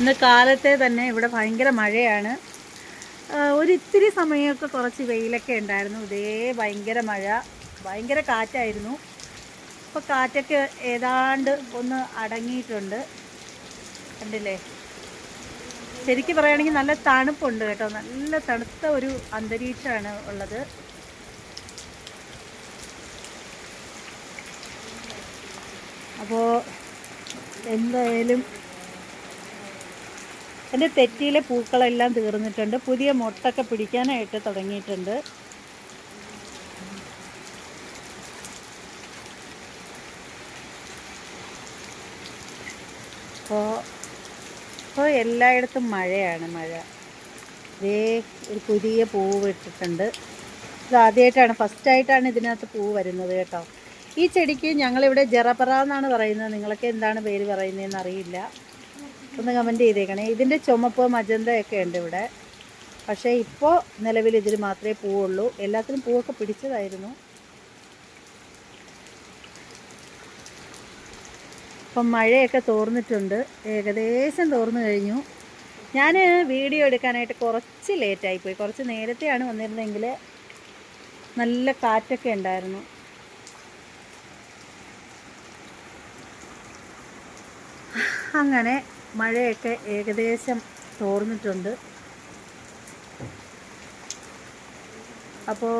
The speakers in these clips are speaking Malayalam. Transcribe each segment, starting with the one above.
ഇന്ന് കാലത്തെ തന്നെ ഇവിടെ ഭയങ്കര മഴയാണ്. ഒരിത്തിരി സമയമൊക്കെ കുറച്ച് വെയിലൊക്കെ ഉണ്ടായിരുന്നു. ഇതേ ഭയങ്കര മഴ. ഭയങ്കര കാറ്റായിരുന്നു. ഇപ്പോൾ കാറ്റൊക്കെ ഏതാണ്ട് ഒന്ന് അടങ്ങിയിട്ടുണ്ട്. കണ്ടില്ലേ? ശരിക്കും പറയുകയാണെങ്കിൽ നല്ല തണുപ്പുണ്ട് കേട്ടോ. നല്ല തണുത്ത ഒരു അന്തരീക്ഷമാണ് ഉള്ളത്. അപ്പോൾ എന്തായാലും എന്റെ തെറ്റിയിലെ പൂക്കളെല്ലാം തീർന്നിട്ടുണ്ട്. പുതിയ മുട്ടൊക്കെ പിടിക്കാനായിട്ട് തുടങ്ങിയിട്ടുണ്ട്. അപ്പോൾ ഇപ്പോൾ എല്ലായിടത്തും മഴയാണ് മഴ. ദേ ഒരു പുതിയ പൂവ് ഇട്ടിട്ടുണ്ട്. ഇത് ആദ്യമായിട്ടാണ് ഫസ്റ്റായിട്ടാണ് ഇതിനകത്ത് പൂവ് വരുന്നത് കേട്ടോ. ഈ ചെടിക്ക് ഞങ്ങളിവിടെ ജറപറ എന്നാണ് പറയുന്നത്. നിങ്ങളൊക്കെ എന്താണ് പേര് പറയുന്നതെന്ന് അറിയില്ല. ഒന്ന് കമന്റ് ചെയ്തേക്കണേ. ഇതിന്റെ ചുമപ്പ് മജന്തയൊക്കെ ഉണ്ട് ഇവിടെ. പക്ഷേ ഇപ്പോൾ നിലവിൽ ഇതിൽ മാത്രമേ പൂവുള്ളൂ. എല്ലാത്തിനും പൂവൊക്കെ പിടിച്ചതായിരുന്നു. ഇപ്പം മഴയൊക്കെ തോർന്നിട്ടുണ്ട്. ഏകദേശം തോർന്നു കഴിഞ്ഞു. ഞാൻ വീഡിയോ എടുക്കാനായിട്ട് കുറച്ച് ലേറ്റായിപ്പോയി കുറച്ച് നേരത്തെയാണ് വന്നിരുന്നെങ്കിൽ നല്ല കാറ്റൊക്കെ ഉണ്ടായിരുന്നു. അങ്ങനെ മഴയൊക്കെ ഏകദേശം തോർന്നിട്ടുണ്ട്. അപ്പോൾ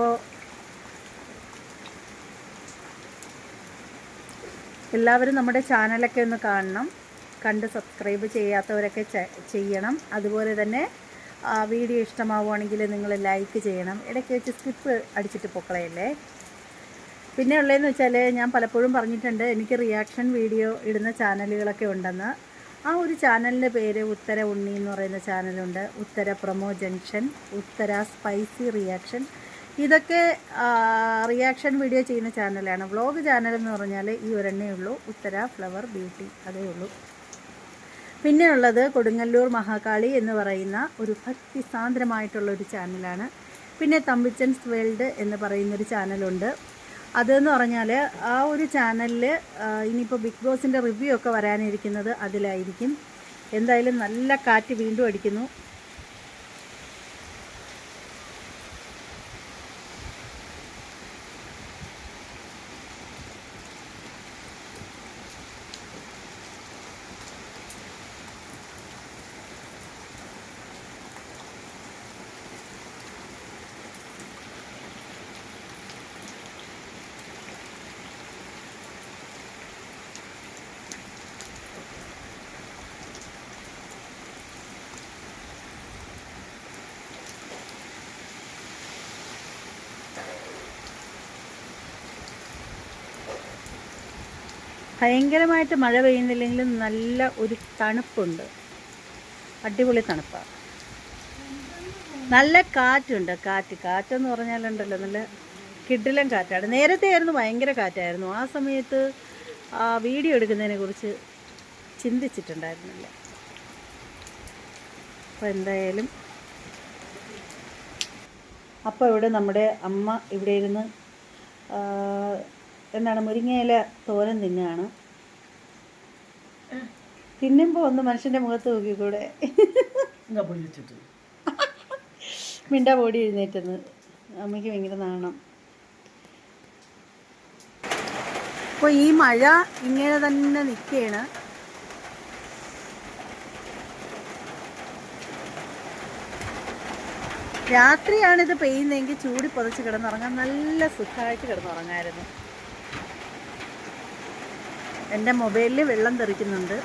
എല്ലാവരും നമ്മുടെ ചാനലൊക്കെ ഒന്ന് കാണണം. കണ്ട് സബ്സ്ക്രൈബ് ചെയ്യാത്തവരൊക്കെ ചെയ്യണം. അതുപോലെ തന്നെ വീഡിയോ ഇഷ്ടമാവുകയാണെങ്കിൽ നിങ്ങൾ ലൈക്ക് ചെയ്യണം. ഇടയ്ക്ക് വെച്ച് സ്കിപ്പ് അടിച്ചിട്ട് പൊക്കളയല്ലേ? പിന്നെ ഉള്ളതെന്ന് വെച്ചാൽ ഞാൻ പലപ്പോഴും പറഞ്ഞിട്ടുണ്ട് എനിക്ക് റിയാക്ഷൻ വീഡിയോ ഇടുന്ന ചാനലുകളൊക്കെ ഉണ്ടെന്ന്. ആ ഒരു ചാനലിന്റെ പേര് ഉത്തര ഉണ്ണി എന്ന് പറയുന്ന ചാനലുണ്ട്. Uthara promo junction Uthara spicy reaction. ഇതൊക്കെ റിയാക്ഷൻ വീഡിയോ ചെയ്യുന്ന ചാനലാണ്. വ്ളോഗ് ചാനൽ എന്ന് പറഞ്ഞാൽ ഈ ഒരെണ്ണേ ഉള്ളൂ. ഉത്തര ഫ്ലവർ ബ്യൂട്ടി അതേ ഉള്ളൂ. പിന്നെ ഉള്ളത് കൊടുങ്ങല്ലൂർ മഹാകാളി എന്ന് പറയുന്ന ഒരു ഭക്തിസാന്ദ്രമായിട്ടുള്ള ഒരു ചാനലാണ്. പിന്നെ തമ്പിച്ചൻസ് വേൾഡ് എന്ന് പറയുന്നൊരു ചാനലുണ്ട്. അതെന്ന് പറഞ്ഞാൽ ആ ഒരു ചാനലിൽ ഇനിയിപ്പോൾ ബിഗ് ബോസിന്റെ റിവ്യൂ ഒക്കെ വരാനിരിക്കുന്നത് അതിലായിരിക്കും. എന്തായാലും നല്ല കാറ്റ് വീണ്ടും അടിക്കുന്നു. ഭയങ്കരമായിട്ട് മഴ പെയ്യുന്നില്ലെങ്കിലും നല്ല ഒരു തണുപ്പുണ്ട്. അടിപൊളി തണുപ്പാണ് നല്ല കാറ്റുണ്ട് കാറ്റ്. കാറ്റെന്ന് പറഞ്ഞാലുണ്ടല്ലോ നല്ല കിഡിലം കാറ്റാണ്. നേരത്തെ ആയിരുന്നു ഭയങ്കര കാറ്റായിരുന്നു. ആ സമയത്ത് വീഡിയോ എടുക്കുന്നതിനെ കുറിച്ച് ചിന്തിച്ചിട്ടുണ്ടായിരുന്നില്ല. അപ്പോൾ എന്തായാലും അപ്പോൾ ഇവിടെ നമ്മുടെ അമ്മ ഇവിടെ ഇരുന്ന് എന്താണ് മുരിങ്ങയില തോരൻ തിന്നുകയാണ്. തിന്നുമ്പോൾ ഒന്ന് മനുഷ്യന്റെ മുഖത്ത് നോക്കിക്കൂടെ? മിണ്ട പൊടി എഴുന്നേറ്റെന്ന്. അമ്മയ്ക്ക് ഭയങ്കര നാണം. അപ്പോൾ ഈ മഴ ഇങ്ങനെ തന്നെ നിൽക്കുകയാണ്. രാത്രിയാണിത് പെയ്യുന്നതെങ്കിൽ ചൂടി പുതച്ച് കിടന്നുറങ്ങാൻ നല്ല സുഖമായിട്ട് കിടന്നുറങ്ങായിരുന്നു. എന്റെ മൊബൈലിൽ വെള്ളം തെറിക്കുന്നുണ്ട്.